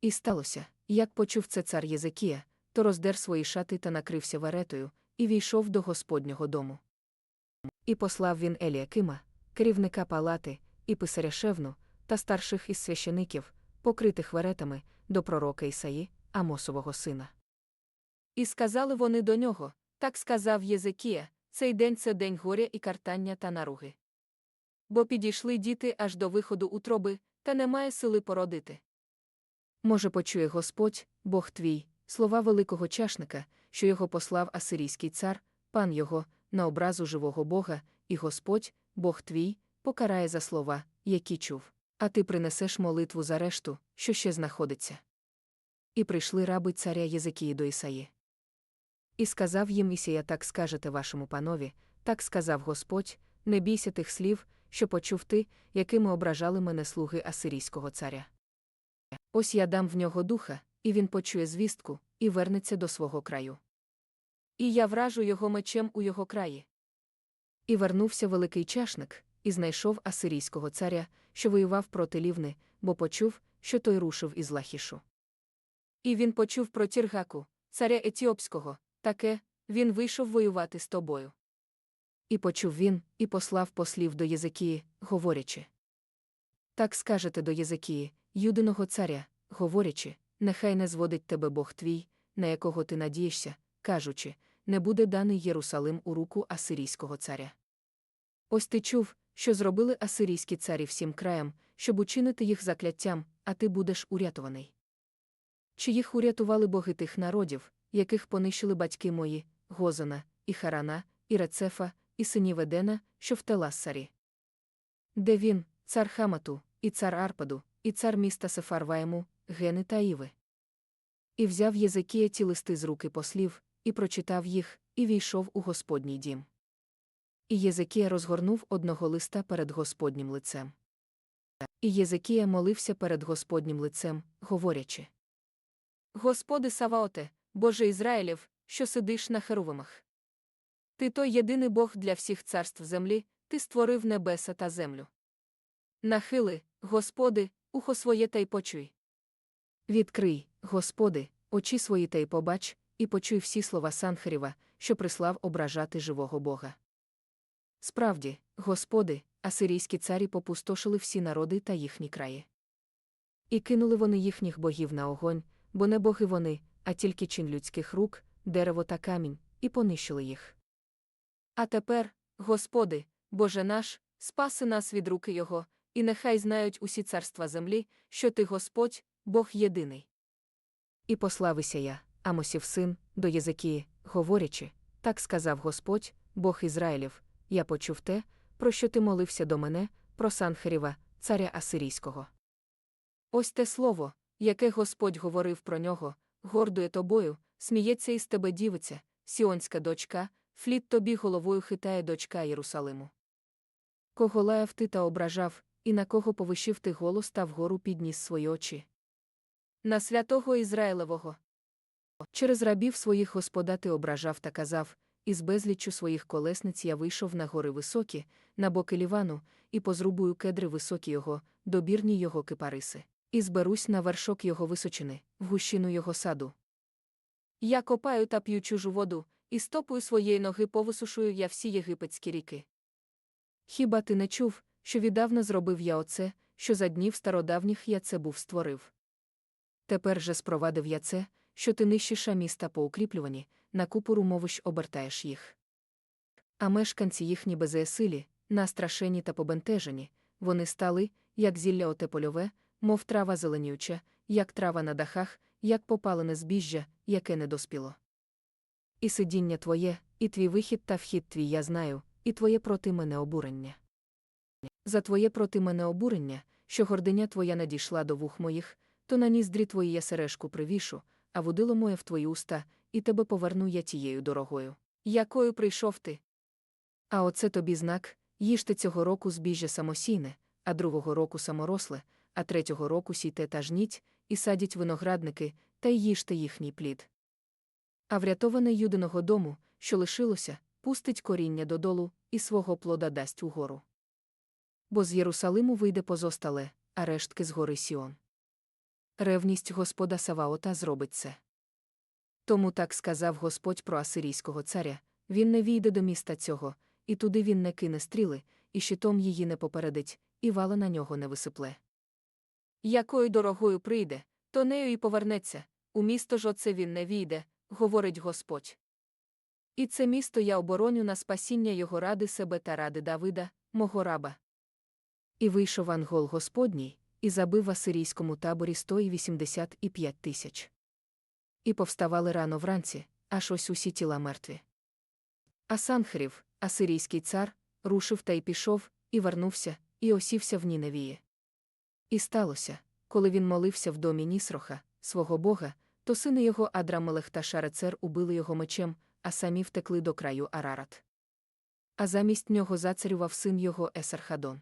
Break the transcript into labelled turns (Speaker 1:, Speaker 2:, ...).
Speaker 1: І сталося, як почув це цар Єзекія, то роздер свої шати та накрився веретою, і війшов до Господнього дому. І послав він Еліакима, керівника палати, і писаря Шевну, та старших із священиків, покритих веретами, до пророка Ісаї, Амосового сина. І сказали вони до нього так сказав Єзекія, цей день це день горя і картання та наруги. Бо підійшли діти аж до виходу утроби, та немає сили породити. Може, почує Господь, Бог твій, слова великого чашника, що його послав асирійський цар, пан його, на образу живого Бога, і Господь, Бог твій, покарає за слова, які чув, а ти принесеш молитву за решту, що ще знаходиться. І прийшли раби царя Єзекії до Ісаї. І сказав їм Ісія, так скажете вашому панові, так сказав Господь, не бійся тих слів, що почув ти, якими ображали мене слуги асирійського царя. Ось я дам в нього духа, і він почує звістку, і вернеться до свого краю. І я вражу його мечем у його краї. І вернувся великий чашник, і знайшов асирійського царя, що воював проти лівни, бо почув, що той рушив із Лахішу. І він почув про Тіргаку, царя Етіопського, таке, він вийшов воювати з тобою. І почув він, і послав послів до Єзекії, говорячи. Так скажете до Єзекії, юдиного царя, говорячи, нехай не зводить тебе Бог твій, на якого ти надієшся, кажучи, не буде даний Єрусалим у руку асирійського царя. Ось ти чув, що зробили асирійські царі всім краям, щоб учинити їх закляттям, а ти будеш урятований. Чи їх урятували боги тих народів, яких понищили батьки мої, Гозана, і Харана, і Рецефа, і синів Едена, що в Телассарі? Де він, цар Хамату, і цар Арпаду, і цар міста Сефарваєму, Гени та Іви? І взяв Єзекія ті листи з руки послів, і прочитав їх, і війшов у Господній дім. І Єзекія розгорнув одного листа перед Господнім лицем. І Єзекія молився перед Господнім лицем, говорячи: Господи Саваоте, Боже Ізраїлів, що сидиш на херувимах. Ти той єдиний Бог для всіх царств землі, ти створив небеса та землю. Нахили, Господи, ухо своє та й почуй. Відкрий, Господи, очі свої та й побач, і почуй всі слова Санхарєва, що прислав ображати живого Бога. Справді, Господи, асирійські царі попустошили всі народи та їхні краї. І кинули вони їхніх богів на огонь, бо не боги вони, а тільки чин людських рук, дерево та камінь, і понищили їх. А тепер, Господи, Боже наш, спаси нас від руки Його, і нехай знають усі царства землі, що Ти Господь, Бог єдиний. І послав Ісая, Амосів син, до Єзекії, говорячи, так сказав Господь, Бог Ізраїлів, я почув те, про що ти молився до мене, про Санхеріва, царя Асирійського. Ось те слово, яке Господь говорив про нього, гордує тобою, сміється із тебе дівиця, сіонська дочка, фліт тобі головою хитає дочка Єрусалиму. Кого лаяв ти та ображав, і на кого повищив ти голос та вгору підніс свої очі? На святого Ізраїлевого. Через рабів своїх господа ти ображав та казав, із безліччю своїх колесниць я вийшов на гори високі, на боки лівану, і позрубую кедри високі його, добірні його кипариси, і зберусь на вершок його височини, в гущину його саду. Я копаю та п'ю чужу воду, і стопою своєї ноги повисушую я всі єгипетські ріки. Хіба ти не чув, що віддавна зробив я оце, що за днів стародавніх я це був створив? Тепер же спровадив я це, що ти нищиш міста поукріплювані, на купу мовищ обертаєш їх. А мешканці їхні безеясилі, настрашені та побентежені, вони стали, як зілля оте польове, мов трава зеленюча, як трава на дахах, як попалене збіжжя, яке не доспіло. І сидіння твоє, і твій вихід та вхід твій я знаю, і твоє проти мене обурення. За твоє проти мене обурення, що гординя твоя надійшла до вух моїх, то на ніздрі твої я сережку привішу, а водило моє в твої уста, і тебе поверну я тією дорогою, якою прийшов ти. А оце тобі знак їжте цього року збіжжя самосійне, а другого року саморосле, а третього року сійте та жніть, і садять виноградники, та й їжте їхній плід. А врятоване юдиного дому, що лишилося, пустить коріння додолу, і свого плода дасть угору. Бо з Єрусалиму вийде позостале, а рештки з гори Сіон. ревність Господа Саваота зробить це. Тому так сказав Господь про асирійського царя він не війде до міста цього, і туди він не кине стріли, і щитом її не попередить, і вала на нього не висипле. Якою дорогою прийде, то нею і повернеться, у місто ж оце він не війде, говорить Господь. І це місто я обороню на спасіння його ради себе та ради Давида, мого раба. І вийшов ангол Господній, і забив в асирійському таборі 185 тисяч. І повставали рано вранці, аж ось усі тіла мертві. А Санхрів, асирійський цар, рушив та й пішов, і вернувся, і осівся в Ніневії. І сталося, коли він молився в домі Нісроха, свого бога, то сини його Адрамелех та Шарецер убили його мечем, а самі втекли до краю Арарат. А замість нього зацарював син його Есархадон.